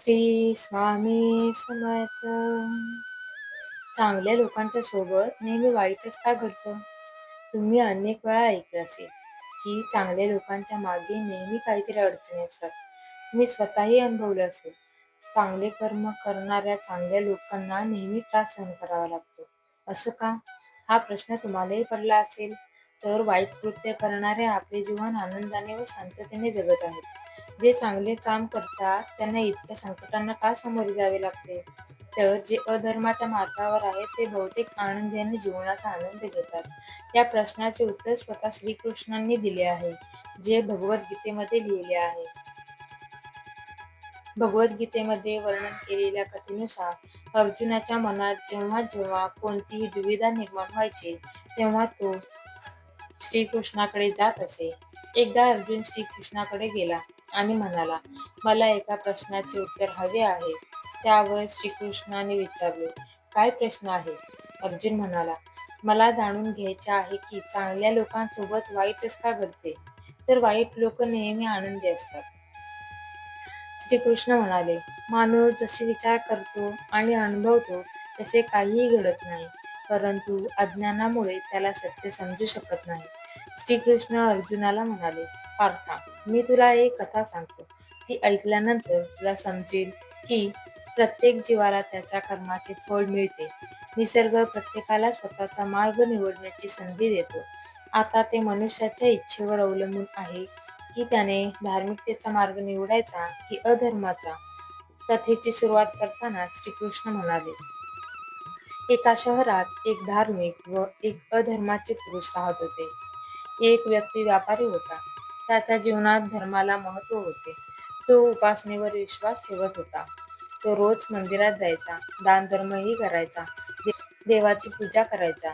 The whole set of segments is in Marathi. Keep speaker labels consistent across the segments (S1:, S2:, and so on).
S1: श्री स्वामी समर्थ. चांगल्या लोकांच्या सोबत नेहमी वाईटच का घडतं? तुम्ही अनेक वेळा ऐकलं असेल की चांगल्या लोकांच्या मागे नेहमी काहीतरी अडचणी असतात. तुम्ही स्वतःही अनुभवलं असेल. चांगले कर्म करणाऱ्या चांगल्या लोकांना नेहमी त्रास सहन करावा लागतो. असं का? हा प्रश्न तुम्हालाही पडला असेल. तर वाईट कृत्य करणारे आपले जीवन आनंदाने व शांततेने जगत आहेत. जे चांगले काम करतात त्यांना इतक्या संकटांना का सामोरे जावे लागते? तर जे अधर्माच्या मार्गावर आहेत ते बहुतेक आनंदी आणि जीवनाचा आनंद घेतात. या प्रश्नाचे उत्तर स्वतः श्रीकृष्णांनी दिले आहे जे भगवद्गीतेमध्ये लिहिले आहे. भगवद्गीतेमध्ये वर्णन केलेल्या कथेनुसार अर्जुनाच्या मनात जेव्हा जेव्हा कोणतीही दुविधा निर्माण व्हायची तेव्हा तो श्रीकृष्णाकडे जात असे. एकदा अर्जुन श्रीकृष्णाकडे गेला. आणि म्हणाला मला एका प्रश्नाचे उत्तर हवे आहे. त्यावर श्रीकृष्णाने विचारले काय प्रश्न आहे? अर्जुन म्हणाला मला जाणून घ्यायचे आहे की चांगल्या लोकांसोबत वाईटच का घडते? तर वाईट लोक नेहमी आनंदी असतात. श्रीकृष्ण म्हणाले माणूस जसे विचार करतो आणि अनुभवतो तसे काहीही घडत नाही परंतु अज्ञानामुळे त्याला सत्य समजू शकत नाही. श्रीकृष्ण अर्जुनाला म्हणाले पार्था मी तुला एक कथा सांगतो. ती ऐकल्यानंतर तुला समजेल की प्रत्येक जीवाला त्याच्या कर्माचे फळ मिळते. निसर्ग प्रत्येकाला स्वतःचा मार्ग निवडण्याची संधी देतो. आता ते मनुष्याच्या इच्छेवर अवलंबून आहे की त्याने धार्मिकतेचा मार्ग निवडायचा की अधर्माचा. कथेची सुरुवात करताना श्रीकृष्ण म्हणाले एका शहरात एक धार्मिक व एक अधर्माचे पुरुष राहत होते. एक व्यक्ती व्यापारी होता. त्याच्या जीवनात धर्माला महत्त्व होते. तो उपासनेवर विश्वास ठेवत होता. तो रोज मंदिरात जायचा दान धर्मही करायचा देवाची पूजा करायचा.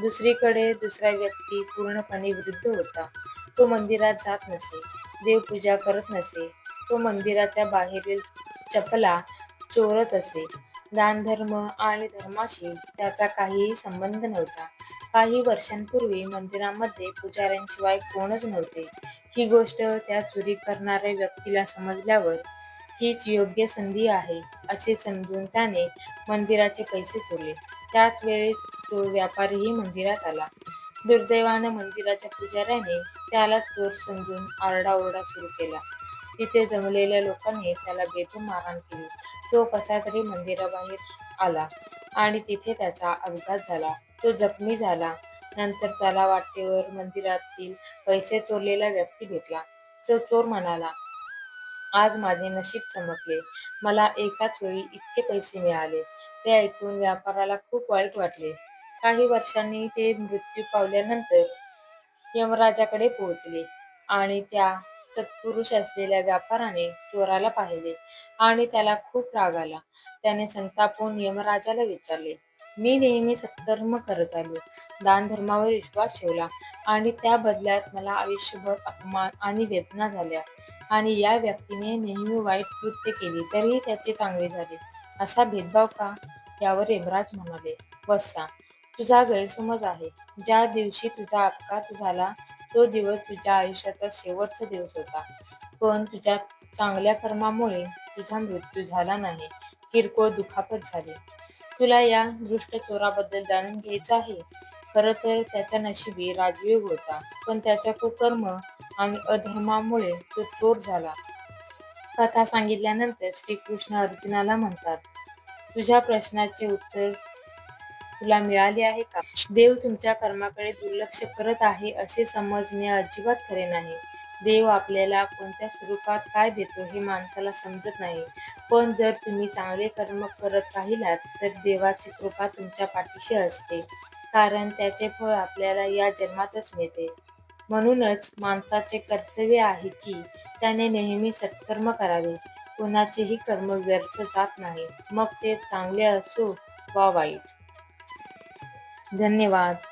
S1: दुसरीकडे दुसरा व्यक्ती पूर्णपणे विरुद्ध होता. तो मंदिरात जात नसे देवपूजा करत नसे. तो मंदिराच्या बाहेरील चपला चोरत असे. दानधर्म आणि धर्माशी त्याचा काहीही संबंध नव्हता. काही वर्षांपूर्वी मंदिरामध्ये पुजाऱ्यांशिवाय कोणच नव्हते. ही गोष्ट त्या चोरी करणाऱ्या व्यक्तीला समजल्यावर हीच योग्य संधी आहे असे समजून त्याने मंदिराचे पैसे चोरले. त्याच वेळी तो व्यापारीही मंदिरात आला. दुर्दैवानं मंदिराच्या पुजाऱ्याने त्याला चोर समजून आरडाओरडा सुरू केला. तिथे जमलेल्या लोकांनी त्याला बेतून मारहाण केली. तो कसा तरी मंदिराबाहेर आला आणि तिथे त्याचा अपघात झाला. तो जखमी झाला. नंतर त्याला वाटेवर मंदिरातील पैसे चोरलेला व्यक्ती भेटला. तो चोर म्हणाला आज माझे नशीब चमकले. मला एकाच वेळी इतके पैसे मिळाले. ते ऐकून व्यापाराला खूप वाईट वाटले. काही वर्षांनी ते मृत्यू पावल्यानंतर यमराजाकडे पोहोचले आणि त्या सत्पुरुष असलेल्या व्यापाराने चोराला पाहिले आणि त्याला खूप राग आला. त्याने संतापून यमराजाला विचारले मी नेहमी सत्कर्म करत आलो. दान धर्मावर विश्वास ठेवला आणि त्या बदल्यात मला आयुष्यभर अपमान आणि वेदना झाल्या आणि या व्यक्तीने नेहमी वाईट कृत्य केली तरीही त्याचे चांगले झाले. असा भेदभाव का? यावर यमराज म्हणाले वस्सा तुझा गैरसमज आहे. ज्या दिवशी तुझा अपघात झाला तो दिवस तुझ्या आयुष्याचा शेवटचा दिवस होता. पण तुझ्या चांगल्या कर्मामुळे तुझा मृत्यू झाला नाही. किरकोळ दुखापत झाली. तुला या दृष्ट चोराबद्दल जाणून घ्यायचं आहे? खर तर त्याच्या नशिबी राजयोग होता. पण त्याच्या कुकर्म आणि अधर्मामुळे तो चोर झाला. कथा सांगितल्यानंतर श्रीकृष्ण अर्जुनाला म्हणतात तुझ्या प्रश्नाचे उत्तर तुला मिळाले आहे का? देव तुमच्या कर्माकडे दुर्लक्ष करत आहे असे समजणे अजिबात खरे नाही. देव आपल्याला कोणत्या स्वरूपात काय देतो हे माणसाला समजत नाही. पण जर तुम्ही चांगले कर्म करत राहिलात तर देवाची कृपा तुमच्या पाठीशी असते. कारण त्याचे फळ आपल्याला या जन्मातच मिळते. म्हणूनच माणसाचे कर्तव्य आहे की त्याने नेहमी सत्कर्म करावे. कोणाचेही कर्म व्यर्थ जात नाही. मग ते चांगले असो वा वाईट. धन्यवाद.